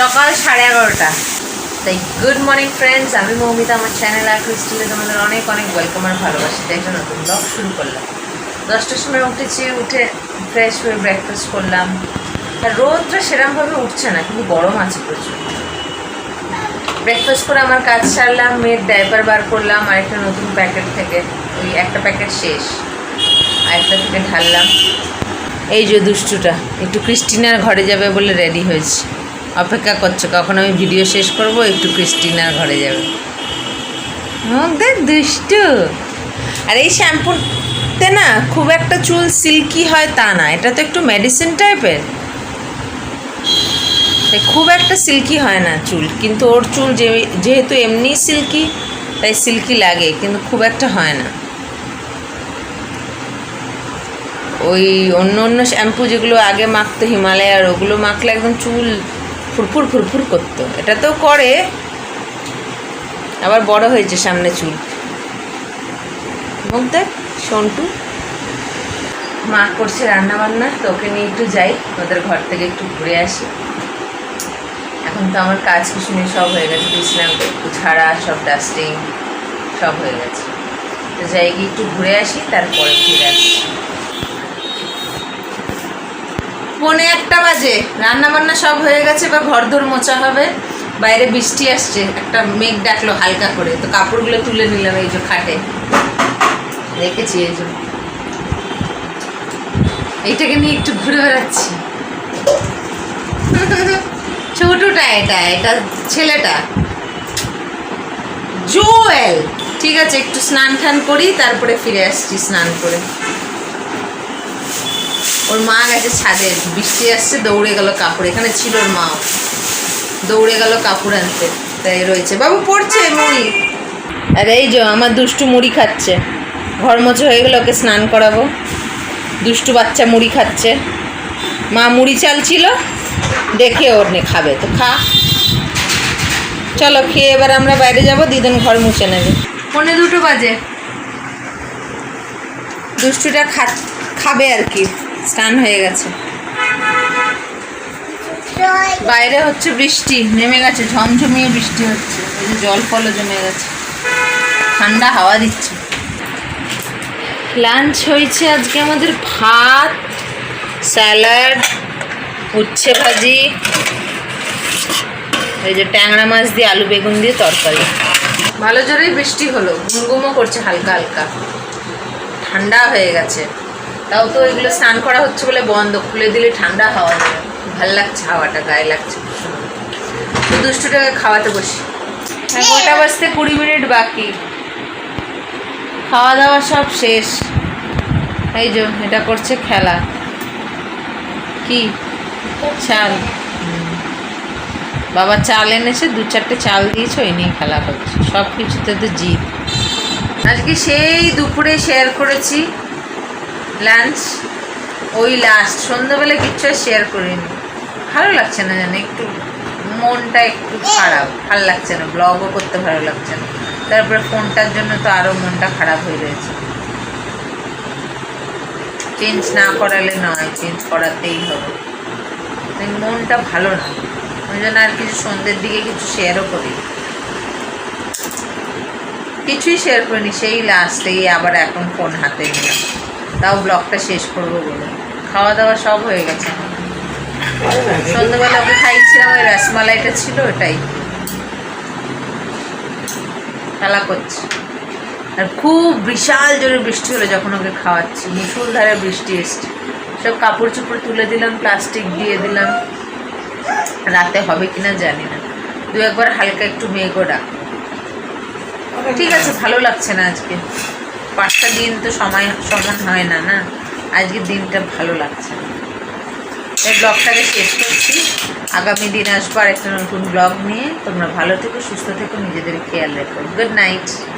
সকাল সাড়ে এগারোটা। তাই গুড মর্নিং ফ্রেন্ডস আমি মৌমিতা, আমার চ্যানেল আর ক্রিস্টালে তোমাদের অনেক অনেক ওয়েলকাম আর ভালোবাসি তাই একটা নতুন ব্লগ শুরু করলাম। দশটার সময় উঠেছি, উঠে ফ্রেশ হয়ে ব্রেকফাস্ট করলাম। আর রোদটা সেরকমভাবে উঠছে না, কিন্তু গরম আছে প্রচুর। ব্রেকফাস্ট করে আমার কাজ সারলাম, মেয়ের ডাইপার বার করলাম আর একটা নতুন প্যাকেট থেকে, ওই একটা প্যাকেট শেষ। আর একটা থেকে ঢাললাম। এই যে দুষ্টুটা, একটু ক্রিস্টিনার ঘরে যাবে বলে রেডি হয়েছে। অপেক্ষা করছ, কখন আমি ভিডিও শেষ করব, একটু ক্রিস্টিনার ঘরে যাবে। মুখ দেখ দুষ্টু। আর এই শ্যাম্পুতে না, খুব একটা চুল সিল্কি হয় তা না, এটা তো একটু মেডিসিন টাইপের তাই খুব একটা সিল্কি হয় না চুল, কিন্তু ওর চুল যেহেতু এমনি সিল্কি, তাই সিল্কি লাগে, কিন্তু খুব একটা হয় না। ওই অন্য অন্য শ্যাম্পু যেগুলো আগে মাখতো হিমালয়ার ওগুলো মাখলে একদম চুল ফুরফুর ফুরফুর করতো। এটা তো করে, আবার বড় হয়েছে সামনে চুল। মুখ দেখ, সন্টু। মা করছে রান্না বান্না তো ওকে নিয়ে একটু যাই, ওদের ঘর থেকে একটু ঘুরে আসি। এখন তো আমার কাজ কিছু নেই সব হয়ে গেছে, বিছনা, ছাড়া, সব ডাস্টিং সব হয়ে গেছে। তো যাই গিয়ে একটু ঘুরে আসি, তারপরে ফিরে আসি। পৌনে একটা বাজে। রান্না বান্না সব হয়ে গেছে বা ঘর দোর মোচা হবে। বাইরে বৃষ্টি আসছে, একটা মেঘ ডাকলো হালকা করে, তো কাপড়গুলো তুলে নিলাম এই যে খাটে। রেখেছি এই যে। এইটাকে নিয়ে একটু ঘুরে বেড়াচ্ছি। ছোটটা এটা এটা ছেলেটা। জোয়েল। ঠিক আছে, একটু স্নান টান করি, তারপরে ফিরে আসছি স্নান করে। ওর মা গেছে ছাদে, বৃষ্টি আসছে, দৌড়ে গেল কাপড়, এখানে ছিল ওর মাও। দৌড়ে গেল কাপড় আনতে, তাই রয়েছে। বাবু পড়ছে মুড়ি। আর এই যে আমার দুষ্টু মুড়ি খাচ্ছে। ঘর মোছো হয়ে গেলে ওকে স্নান করাবো। দুষ্টু বাচ্চা মুড়ি খাচ্ছে। মা মুড়ি চাল ছিল, দেখে ওর নে খাবে, তো খা। চলো, খেয়ে এবার আমরা বাইরে যাব, দিদন ঘর মুছে নেবে। পনে দুটো বাজে। দুষ্টুটা খা খাবে আর কি। স্নান হয়ে গেছে। বাইরে হচ্ছে বৃষ্টি, নেমে গেছে, ঝমঝমিয়ে বৃষ্টি হচ্ছে যে জল ফলও জমে গেছে। ঠান্ডা হাওয়া দিচ্ছে। লাঞ্চ হয়েছে আজকে আমাদের ভাত, স্যালাড, উচ্ছে ভাজি, এই যে ট্যাংরা মাছ দিয়ে আলু বেগুন দিয়ে তরকারি। ভালো জোরেই বৃষ্টি হলো, ঘুমঘুমও করছে হালকা হালকা। ঠান্ডা হয়ে গেছে। তাও তো এগুলো স্নান করা হচ্ছে বলে বন্ধ। খুলে দিলে ঠান্ডা হাওয়া দেবে। ভালো লাগছে হাওয়াটা গায়ে লাগছে দুষ্টুটাকে খাওয়াতে বসি। এগারোটা বাজতে কুড়ি মিনিট বাকি। খাওয়া দাওয়া সব শেষ। এই যে এটা করছে খেলা। কি? চাল। বাবা চাল এনেছে দু চারটে চাল দিয়েছে ওই নিয়ে খেলা করছে। সব কিছুতে তো জিত আজকে সেই দুপুরে শেয়ার করেছি। লাঞ্চ ওই লাস্ট সন্ধ্যাবেলা কিচ্ছু শেয়ার করিনি। ভালো লাগছে না জানি, একটু মনটা একটু খারাপ, ভালো লাগছে না ব্লগও করতে ভালো লাগছে না। তারপরে ফোনটার জন্য তো আরও মনটা খারাপ হয়ে রয়েছে। চেঞ্জ না করালে নয় চেঞ্জ করাতেই হবে। মনটা ভালো না। ওই জন্য আর কিছু সন্ধ্যের দিকে কিছু শেয়ারও করি কিছুই শেয়ার করিনি, সেই লাস্টেই আবার এখন ফোন হাতে নিলাম। তাও ব্লগটা শেষ করব বলে। খাওয়া দাওয়া সব হয়ে গেছে। সন্ধ্যাবেলা ওকে খাইছিলাম, ওই রসমালাইটা ছিল, ওটাই। খেলা করছে। আর খুব বিশাল জোরে বৃষ্টি হলো যখন ওকে খাওয়াচ্ছি। মুসুলধারে বৃষ্টি এসছে। সব কাপড় চোপড় তুলে দিলাম, প্লাস্টিক দিয়ে দিলাম। রাতে হবে কিনা জানি না। দু একবার হালকা একটু মেঘও ডাক ঠিক আছে, ভালো লাগছে না আজকে। পাঁচটা দিন তো সময়, সমান হয় না না? আজকের দিনটা ভালো লাগছে। এই ব্লগটাকে শেষ করছি। আগামী দিন আসব আর একটা নতুন ব্লগ নিয়ে। তোমরা ভালো থেকো, সুস্থ থেকো, নিজেদের খেয়াল রাখো। Good night.